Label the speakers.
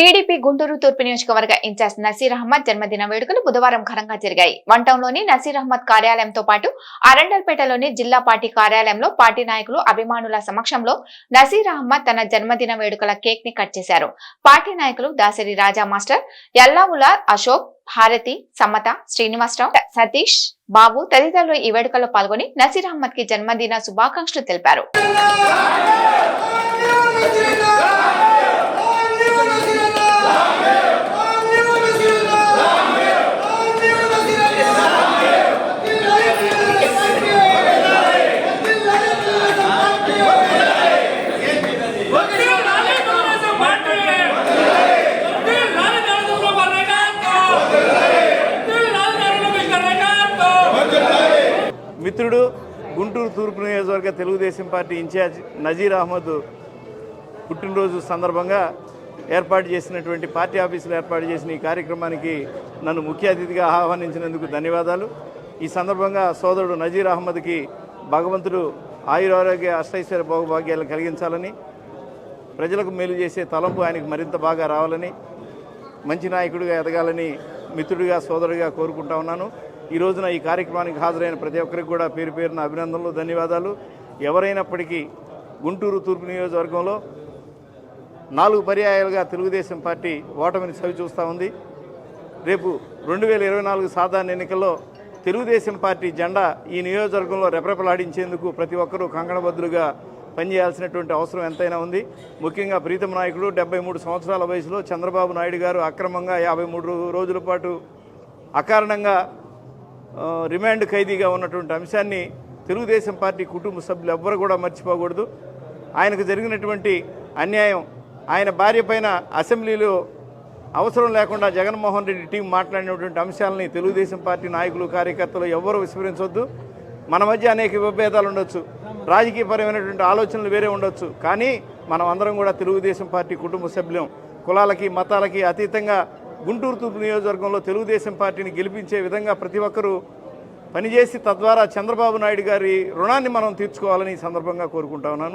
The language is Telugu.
Speaker 1: టీడీపీ గుంటూరు తూర్పు నియోజకవర్గ ఇన్ఛార్జ్ నసీర్ అహ్మద్ జన్మదిన వేడుకలు బుధవారం ఘనంగా జరిగాయి. వన్ టౌన్లోని నసీర్ అహ్మద్ కార్యాలయంతో పాటు అరండల్పేటలోని జిల్లా పార్టీ కార్యాలయంలో పార్టీ నాయకులు అభిమానుల సమక్షంలో నసీర్ అహ్మద్ తన జన్మదిన వేడుకల కేక్ని కట్ చేశారు. పార్టీ నాయకులు దాసరి రాజా మాస్టర్ ఎల్లావులా అశోక్ భారతి సమత శ్రీనివాసరావు సతీష్ బాబు తదితరులు ఈ వేడుకల్లో పాల్గొని నసీర్ అహ్మద్కి జన్మదిన శుభాకాంక్షలు తెలిపారు
Speaker 2: వకీల్ లాలి తెలుగుదేశం పార్టీ వకీల్ లాలి తెలుగుదేశం పార్టీ వకీల్ లాలి తెలుగుదేశం పార్టీ
Speaker 3: మిత్రుడు గుంటూరు తూర్పు నియోజకవర్గ తెలుగుదేశం పార్టీ ఇన్ఛార్జ్ నజీర్ అహ్మద్ పుట్టినరోజు సందర్భంగా ఏర్పాటు చేసినటువంటి పార్టీ ఆఫీసులు ఏర్పాటు చేసిన ఈ కార్యక్రమానికి నన్ను ముఖ్య అతిథిగా ఆహ్వానించినందుకు ధన్యవాదాలు. ఈ సందర్భంగా సోదరుడు నజీర్ అహ్మద్కి భగవంతుడు ఆయురారోగ్య అష్టైశ్వర్య భోగభాగ్యాలు కలిగించాలని ప్రజలకు మేలు చేసే తలంపు ఆయనకు మరింత బాగా రావాలని మంచి నాయకుడిగా ఎదగాలని మిత్రుడిగా సోదరుడిగా కోరుకుంటా ఉన్నాను. ఈ రోజున ఈ కార్యక్రమానికి హాజరైన ప్రతి ఒక్కరికి కూడా పేరు పేరున అభినందనలు ధన్యవాదాలు. ఎవరైనప్పటికీ గుంటూరు తూర్పు నియోజకవర్గంలో నాలుగు పర్యాయాలుగా తెలుగుదేశం పార్టీ ఓటమిని చవి చూస్తూ ఉంది. రేపు రెండు వేల ఇరవై నాలుగు సాధారణ ఎన్నికల్లో తెలుగుదేశం పార్టీ జెండా ఈ నియోజకవర్గంలో రెపరెపలాడించేందుకు ప్రతి ఒక్కరూ కంకణబద్దులుగా పనిచేయాల్సినటువంటి అవసరం ఎంతైనా ఉంది. ముఖ్యంగా ప్రీతం నాయకుడు డెబ్బై మూడు సంవత్సరాల వయసులో చంద్రబాబు నాయుడు గారు అక్రమంగా యాభై మూడు రోజుల పాటు అకారణంగా రిమాండ్ ఖైదీగా ఉన్నటువంటి అంశాన్ని తెలుగుదేశం పార్టీ కుటుంబ సభ్యులు ఎవ్వరు కూడా మర్చిపోకూడదు. ఆయనకు జరిగినటువంటి అన్యాయం ఆయన భార్య పైన అసెంబ్లీలో అవసరం లేకుండా జగన్మోహన్ రెడ్డి టీం మాట్లాడినటువంటి అంశాలని తెలుగుదేశం పార్టీ నాయకులు కార్యకర్తలు ఎవ్వరూ విస్మరించవద్దు మన మధ్య అనేక విభేదాలు ఉండొచ్చు. రాజకీయపరమైనటువంటి ఆలోచనలు వేరే ఉండొచ్చు. కానీ మనం అందరం కూడా తెలుగుదేశం పార్టీ కుటుంబ సభ్యులం. కులాలకి మతాలకి అతీతంగా గుంటూరు తూర్పు నియోజకవర్గంలో తెలుగుదేశం పార్టీని గెలిపించే విధంగా ప్రతి ఒక్కరూ పనిచేసి తద్వారా చంద్రబాబు నాయుడు గారి రుణాన్ని మనం తీర్చుకోవాలని ఈ సందర్భంగా కోరుకుంటా ఉన్నాను.